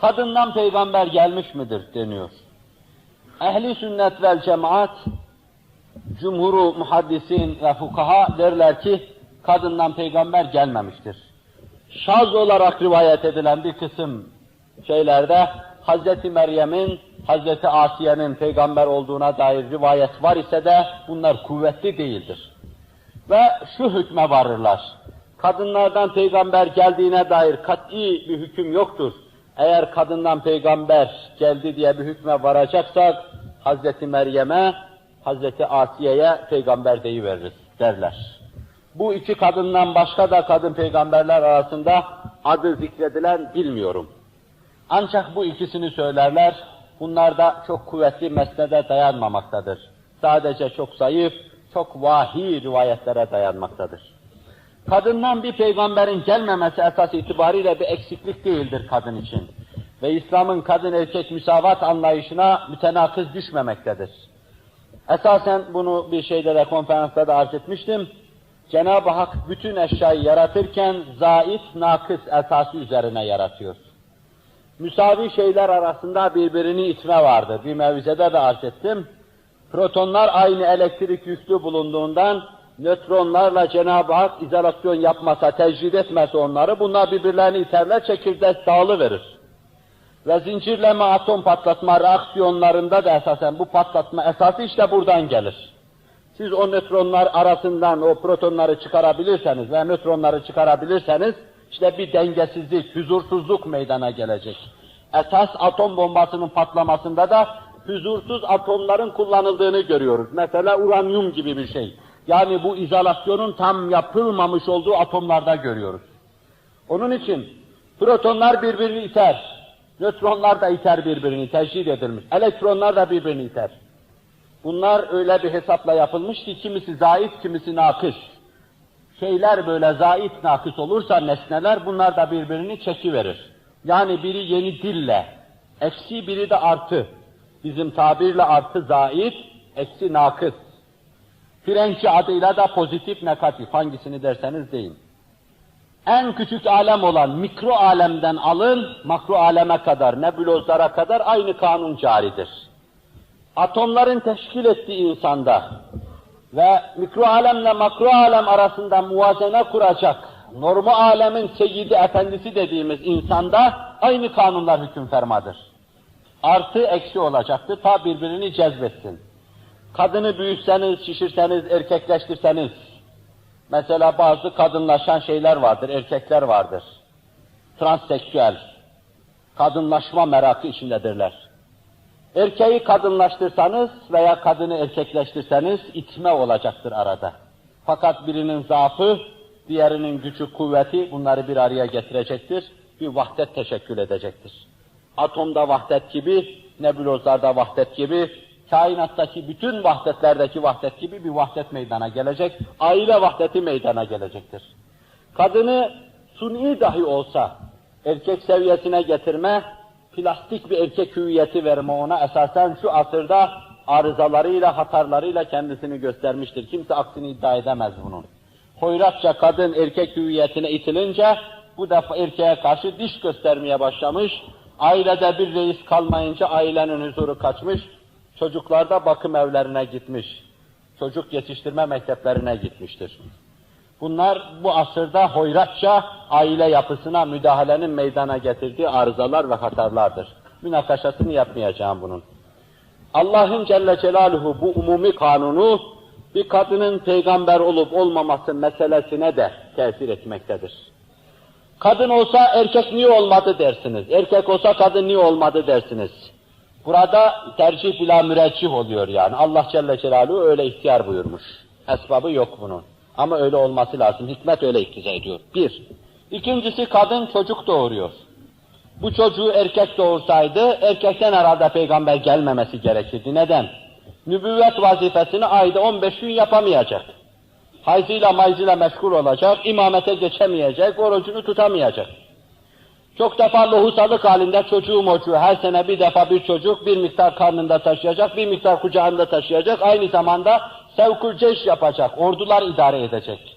kadından peygamber gelmiş midir deniyor. Ehli sünnet vel cemaat, cumhuru muhaddisin ve fukaha derler ki, kadından peygamber gelmemiştir. Şaz olarak rivayet edilen bir kısım şeylerde, Hz. Meryem'in, Hz. Asiye'nin peygamber olduğuna dair rivayet var ise de bunlar kuvvetli değildir. Ve şu hükme varırlar. Kadınlardan peygamber geldiğine dair kat'i bir hüküm yoktur. Eğer kadından peygamber geldi diye bir hükme varacaksak, Hz. Meryem'e, Hz. Asiye'ye peygamber deyiveririz derler. Bu iki kadından başka da kadın peygamberler arasında adı zikredilen bilmiyorum. Ancak bu ikisini söylerler, bunlar da çok kuvvetli mesnede dayanmamaktadır. Sadece çok zayıf, çok vahiy rivayetlere dayanmaktadır. Kadından bir peygamberin gelmemesi esas itibariyle bir eksiklik değildir kadın için. Ve İslam'ın kadın erkek müsavat anlayışına mütenakız düşmemektedir. Esasen bunu bir şeyde de konferansta da arz etmiştim. Cenab-ı Hak bütün eşyayı yaratırken zait, nakıs esası üzerine yaratıyor. Müsavi şeyler arasında birbirini itme vardır. Bir mevzede de arz ettim. Protonlar aynı elektrik yüklü bulunduğundan nötronlarla Cenab-ı Hak izolasyon yapmasa, tecrid etmese onları, bunlar birbirlerini iterler, çekirdek dağılıverir. Ve zincirleme atom patlatma reaksiyonlarında da esasen bu patlatma esası işte buradan gelir. Siz o nötronlar arasından o protonları çıkarabilirseniz ve nötronları çıkarabilirseniz, işte bir dengesizlik, huzursuzluk meydana gelecek. Esas atom bombasının patlamasında da huzursuz atomların kullanıldığını görüyoruz. Mesela uranyum gibi bir şey. Yani bu izolasyonun tam yapılmamış olduğu atomlarda görüyoruz. Onun için protonlar birbirini iter, nötronlar da iter birbirini, tecrid edilmiş. Elektronlar da birbirini iter. Bunlar öyle bir hesapla yapılmış ki kimisi zayıf, kimisi nakış. Şeyler böyle zayıf, nakış olursa nesneler bunlar da birbirini çekiverir. Yani biri yeni dille, eksi biri de artı. Bizim tabirle artı zayıf, eksi nakış. Frençi adıyla da pozitif, negatif, hangisini derseniz deyin. En küçük alem olan mikro alemden alın, makro aleme kadar, nebulozlara kadar aynı kanun caridir. Atomların teşkil ettiği insanda ve mikro alemle makro alem arasında muvazene kuracak, normu alemin seyyidi efendisi dediğimiz insanda aynı kanunlar hüküm fermadır. Artı eksi olacaktır, ta birbirini cezbetsin. Kadını büyütseniz, şişirseniz, erkekleştirseniz, mesela bazı kadınlaşan şeyler vardır, erkekler vardır. Transseksüel, kadınlaşma merakı içindedirler. Erkeği kadınlaştırsanız veya kadını erkekleştirseniz itme olacaktır arada. Fakat birinin zaafı, diğerinin gücü, kuvveti bunları bir araya getirecektir, bir vahdet teşekkül edecektir. Atomda vahdet gibi, nebulozlarda vahdet gibi, kainattaki bütün vahdetlerdeki vahdet gibi bir vahdet meydana gelecek, aile vahdeti meydana gelecektir. Kadını suni dahi olsa erkek seviyesine getirme, plastik bir erkek hüviyeti verme ona esasen şu asırda arızalarıyla, hatarlarıyla kendisini göstermiştir. Kimse aksini iddia edemez bunun. Hoyratça kadın erkek hüviyetine itilince bu defa erkeğe karşı diş göstermeye başlamış, ailede bir reis kalmayınca ailenin huzuru kaçmış, çocuklar da bakım evlerine gitmiş, çocuk yetiştirme mekteplerine gitmiştir. Bunlar bu asırda hoyratça aile yapısına müdahalenin meydana getirdiği arızalar ve hatarlardır. Münakaşasını yapmayacağım bunun. Allah'ın Celle Celaluhu bu umumi kanunu bir kadının peygamber olup olmaması meselesine de tesir etmektedir. Kadın olsa erkek niye olmadı dersiniz. Erkek olsa kadın niye olmadı dersiniz. Burada tercih bila müreccih oluyor yani. Allah Celle Celaluhu öyle ihtiyar buyurmuş. Esbabı yok bunun. Ama öyle olması lazım. Hikmet öyle iktiza ediyor. Bir. İkincisi kadın çocuk doğuruyor. Bu çocuğu erkek doğursaydı, erkekten herhalde peygamber gelmemesi gerekirdi. Neden? Nübüvvet vazifesini ayda 15 gün yapamayacak. Hayzıyla mayzıyla meşgul olacak, imamete geçemeyecek, orucunu tutamayacak. Çok defa lohusalık halinde çocuğu mocuğu, her sene bir defa bir çocuk bir miktar karnında taşıyacak, bir miktar kucağında taşıyacak, aynı zamanda sevkül yapacak, ordular idare edecek.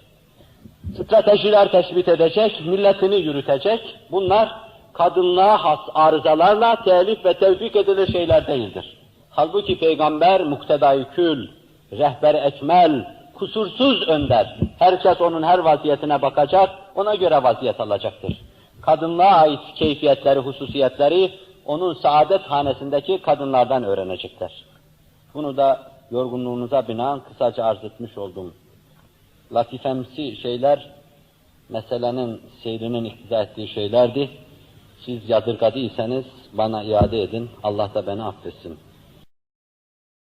Stratejiler tespit edecek, milletini yürütecek. Bunlar kadınlığa has arızalarla telif ve tevfik edilir şeyler değildir. Halbuki peygamber muktedai kül, rehber ekmel, kusursuz önder. Herkes onun her vaziyetine bakacak, ona göre vaziyet alacaktır. Kadınlığa ait keyfiyetleri, hususiyetleri onun saadet hanesindeki kadınlardan öğrenecekler. Bunu da yorgunluğunuza binaen kısaca arz etmiş oldum. Latifemsi şeyler, meselenin seyrinin iktiza ettiği şeylerdi. Siz yadırgadıysanız bana iade edin, Allah da beni affetsin.